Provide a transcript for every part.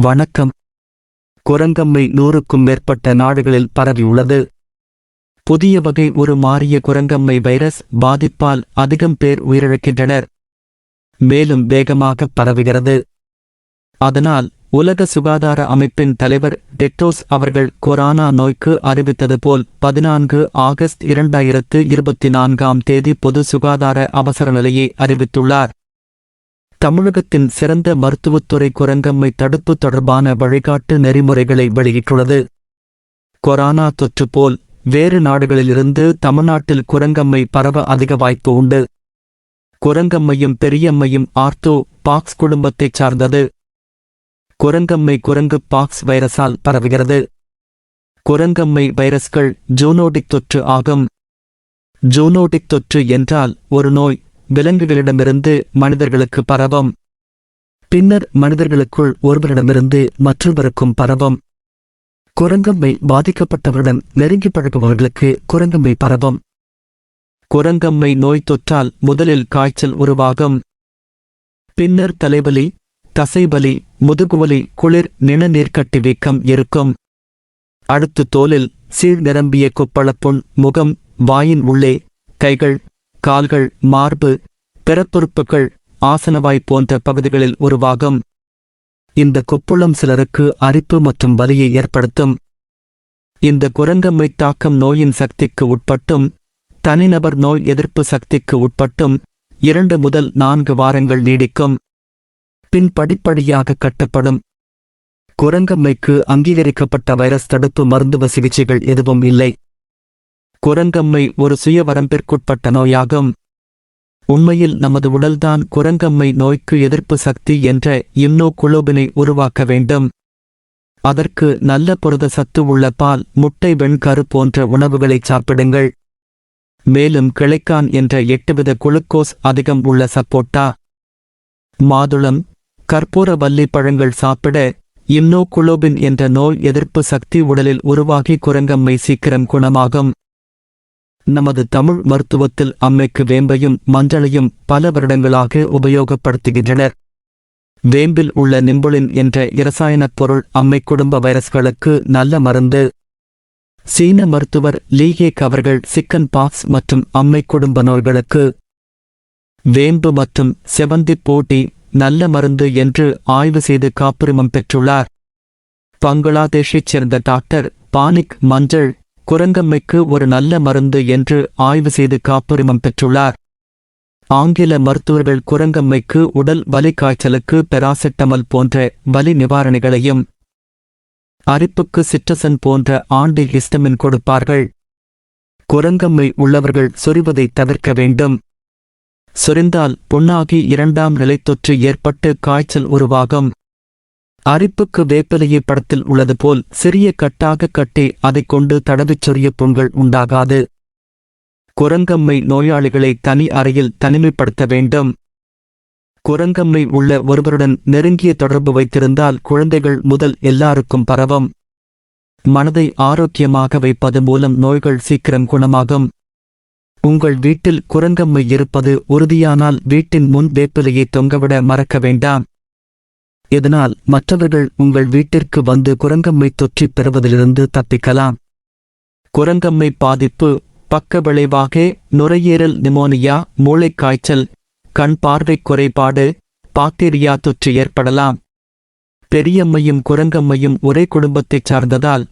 வணக்கம். குரங்கம்மை நூறுக்கும் மேற்பட்ட நாடுகளில் பரவியுள்ளது. புதிய வகை ஒரு மாறிய குரங்கம்மை வைரஸ் பாதிப்பால் அதிகம் பேர் உயிரிழக்கின்றனர். மேலும் வேகமாக பரவுகிறது. அதனால் உலக சுகாதார அமைப்பின் தலைவர் டெட்டோஸ் அவர்கள் கொரோனா நோய்க்கு அறிவித்தது போல் பதினான்கு ஆகஸ்ட் இரண்டாயிரத்து இருபத்தி நான்காம் தேதி பொது சுகாதார அவசர நிலையை அறிவித்துள்ளார். தமிழகத்தின் சிறந்த மருத்துவத்துறை குரங்கம்மை தடுப்பு தொடர்பான வழிகாட்டு நெறிமுறைகளை வெளியிட்டுள்ளது. கொரோனா தொற்று போல் வேறு நாடுகளிலிருந்து தமிழ்நாட்டில் குரங்கம்மை பரவ அதிக வாய்ப்பு உண்டு. குரங்கம்மையும் பெரியம்மையும் ஆர்த்தோ பாக்ஸ் குடும்பத்தைச் சார்ந்தது. குரங்கம்மை குரங்கு பாக்ஸ் வைரஸால் பரவுகிறது. குரங்கம்மை வைரஸ்கள் ஜூனோடிக் தொற்று ஆகும். ஜூனோடிக் தொற்று என்றால் ஒரு நோய் விலங்குகளிடமிருந்து மனிதர்களுக்கு பரவும். பின்னர் மனிதர்களுக்குள் ஒருவரிடமிருந்து மற்றொருவருக்கும் பரவும். குரங்கம்மை பாதிக்கப்பட்டவருடன் நெருங்கி பழகுபவர்களுக்கு குரங்கம்மை பரவும். குரங்கம்மை நோய் தொற்றால் முதலில் காய்ச்சல் உருவாகும். பின்னர் தலைவலி தசைவலி முதுகுவலி குளிர் நிணநீர்க்கட்டி வீக்கம் இருக்கும். அடுத்து தோலில் சீர் நிரம்பிய கொப்பளப்புண் முகம் வாயின் உள்ளே கைகள் கால்கள் மார்பு பிறப்புறுப்புகள் ஆசனவாய் போன்ற பகுதிகளில் உருவாகும். இந்த கொப்புளம் சிலருக்கு அரிப்பு மற்றும் வலியை ஏற்படுத்தும். இந்த குரங்கம்மை தாக்கம் நோயின் சக்திக்கு உட்பட்டும் தனிநபர் நோய் எதிர்ப்பு சக்திக்கு உட்பட்டும் இரண்டு முதல் நான்கு வாரங்கள் நீடிக்கும். பின் படிப்படியாக கட்டப்படும். குரங்கம்மைக்கு அங்கீகரிக்கப்பட்ட வைரஸ் தடுப்பு மருந்துவ சிகிச்சைகள் எதுவும் இல்லை. குரங்கம்மை ஒரு சுய வரம்பிற்குட்பட்ட நோயாகும் உண்மையில் நமது உடல்தான் குரங்கம்மை நோய்க்கு எதிர்ப்பு சக்தி என்ற இம்னோகுளோபினை உருவாக்க வேண்டும். அதற்கு நல்ல புரத சத்து உள்ள பால் முட்டை வெண்கரு போன்ற உணவுகளைச் சாப்பிடுங்கள். மேலும் கிளைக்கான் என்ற எட்டுவித குளுக்கோஸ் அதிகம் உள்ள சப்போட்டா. மாதுளம் கற்பூர வல்லி பழங்கள் சாப்பிட இம்னோகுளோபின் என்ற நோய் எதிர்ப்பு சக்தி உடலில் உருவாகி குரங்கம்மை சீக்கிரம் குணமாகும். நமது தமிழ் மருத்துவத்தில் அம்மைக்கு வேம்பையும் மஞ்சளையும் பல வருடங்களாக உபயோகப்படுத்துகின்றனர். வேம்பில் உள்ள நிம்புளின் என்ற இரசாயனப் பொருள் அம்மை குடும்ப வைரஸ்களுக்கு நல்ல மருந்து. சீன மருத்துவர் லீகேக் அவர்கள் சிக்கன் பாக்ஸ் மற்றும் அம்மை குடும்ப நோய்களுக்கு. வேம்பு மற்றும் செவந்தி போட்டி நல்ல மருந்து என்று ஆய்வு செய்து காப்புரிமம் பெற்றுள்ளார். பங்களாதேஷைச் சேர்ந்த டாக்டர் பானிக் மஞ்சள் குரங்கம்மைக்கு ஒரு நல்ல மருந்து என்று ஆய்வு செய்து காப்புரிமம் பெற்றுள்ளார். ஆங்கில மருத்துவர்கள் குரங்கம்மைக்கு உடல் வலி காய்ச்சலுக்கு பெராசெட்டமல் போன்ற வலி நிவாரணிகளையும் அரிப்புக்கு சிற்றசன் போன்ற ஆண்டி ஹிஸ்டமின் கொடுப்பார்கள். குரங்கம்மை உள்ளவர்கள் சொரிவதை தவிர்க்க வேண்டும். சொரிந்தால் புண்ணாகி இரண்டாம் நிலை தொற்று ஏற்பட்டு காய்ச்சல் உருவாகும். அரிப்புக்கு வேப்பிலையை படத்தில் உள்ளது போல் சிறிய கட்டாக கட்டி அதைக் கொண்டு தடவிச் சொறிய புண்கள் உண்டாகாது. குரங்கம்மை நோயாளிகளை தனி அறையில் தனிமைப்படுத்த வேண்டும். குரங்கம்மை உள்ள ஒருவருடன் நெருங்கிய தொடர்பு வைத்திருந்தால் குழந்தைகள் முதல் எல்லாருக்கும் பரவும். மனதை ஆரோக்கியமாக வைப்பது மூலம் நோய்கள் சீக்கிரம் குணமாகும். உங்கள் வீட்டில் குரங்கம்மை இருப்பது உறுதியானால் வீட்டின் முன் வேப்பிலையை தொங்கவிட மறக்க வேண்டாம். இதனால் மற்றவர்கள் உங்கள் வீட்டிற்கு வந்து குரங்கம்மை தொற்றி பெறுவதிலிருந்து தப்பிக்கலாம். குரங்கம்மை பாதிப்பு பக்க விளைவாக நுரையீரல் நிமோனியா மூளைக்காய்ச்சல் கண் பார்வை குறைபாடு பாக்டீரியா தொற்று ஏற்படலாம். பெரியம்மையும் குரங்கம்மையும் ஒரே குடும்பத்தைச் சார்ந்ததால்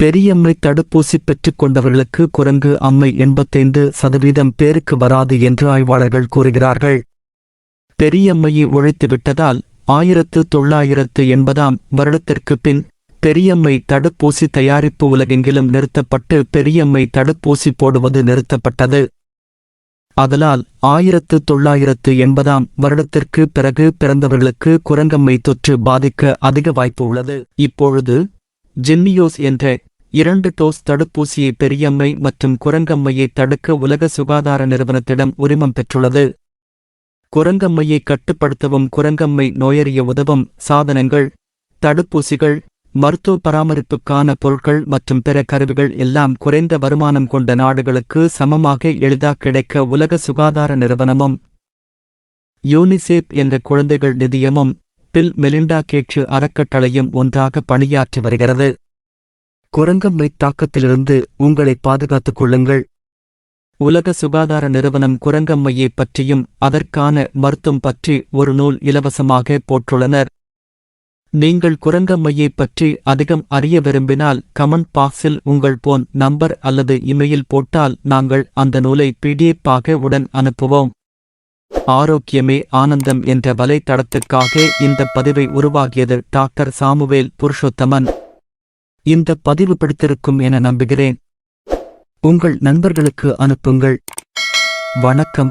பெரியம்மை தடுப்பூசி பெற்றுக் கொண்டவர்களுக்கு குரங்கு அம்மை எண்பத்தைந்து சதவீதம் பேருக்கு வராது என்று ஆய்வாளர்கள் கூறுகிறார்கள். பெரியம்மையை ஒழித்து விட்டதால் ஆயிரத்து தொள்ளாயிரத்து எண்பதாம் வருடத்திற்கு பின் பெரியம்மை தடுப்பூசி தயாரிப்பு உலகெங்கிலும் நிறுத்தப்பட்டு பெரியம்மை தடுப்பூசி போடுவது நிறுத்தப்பட்டது. அதனால் ஆயிரத்து தொள்ளாயிரத்து எண்பதாம் வருடத்திற்கு பிறகு பிறந்தவர்களுக்கு குரங்கம்மை தொற்று பாதிக்க அதிக வாய்ப்பு உள்ளது. இப்பொழுது ஜின்னியோஸ் என்ற இரண்டு டோஸ் தடுப்பூசியை பெரியம்மை மற்றும் குரங்கம்மையை தடுக்க உலக சுகாதார நிறுவனத்திடம் உரிமம் பெற்றுள்ளது. குரங்கம்மையை கட்டுப்படுத்தவும் குரங்கம்மை நோயறிய உதவும் சாதனங்கள் தடுப்பூசிகள் மருத்துவ பராமரிப்புக்கான பொருட்கள் மற்றும் பிற கருவிகள் எல்லாம் குறைந்த வருமானம் கொண்ட நாடுகளுக்கு சமமாக எளிதாக கிடைக்க உலக சுகாதார நிறுவனமும் யூனிசெஃப் என்ற குழந்தைகள் நிதியமும் பில் மெலிண்டா கேட்சு அறக்கட்டளையும் ஒன்றாக பணியாற்றி வருகிறது. குரங்கம்மை தாக்கத்திலிருந்து உங்களை பாதுகாத்துக் கொள்ளுங்கள். உலக சுகாதார நிறுவனம் குரங்கம்மையைப் பற்றியும் அதற்கான மருத்துவம் பற்றி ஒரு நூல் இலவசமாக போற்றுள்ளனர். நீங்கள் குரங்கம்மையை பற்றி அதிகம் அறிய விரும்பினால் கமெண்ட் பாக்ஸில் உங்கள் போன் நம்பர் அல்லது இமெயில் போட்டால் நாங்கள் அந்த நூலை பிடிஎஃப் ஆக உடன் அனுப்புவோம். ஆரோக்கியமே ஆனந்தம் என்ற வலைத்தடத்துக்காக இந்த பதிவை உருவாகியது டாக்டர் சாமுவேல் புருஷோத்தமன். இந்த பதிவு பிடித்திருக்கும் என நம்புகிறேன். உங்கள் நண்பர்களுக்கு அனுப்புங்கள். வணக்கம்.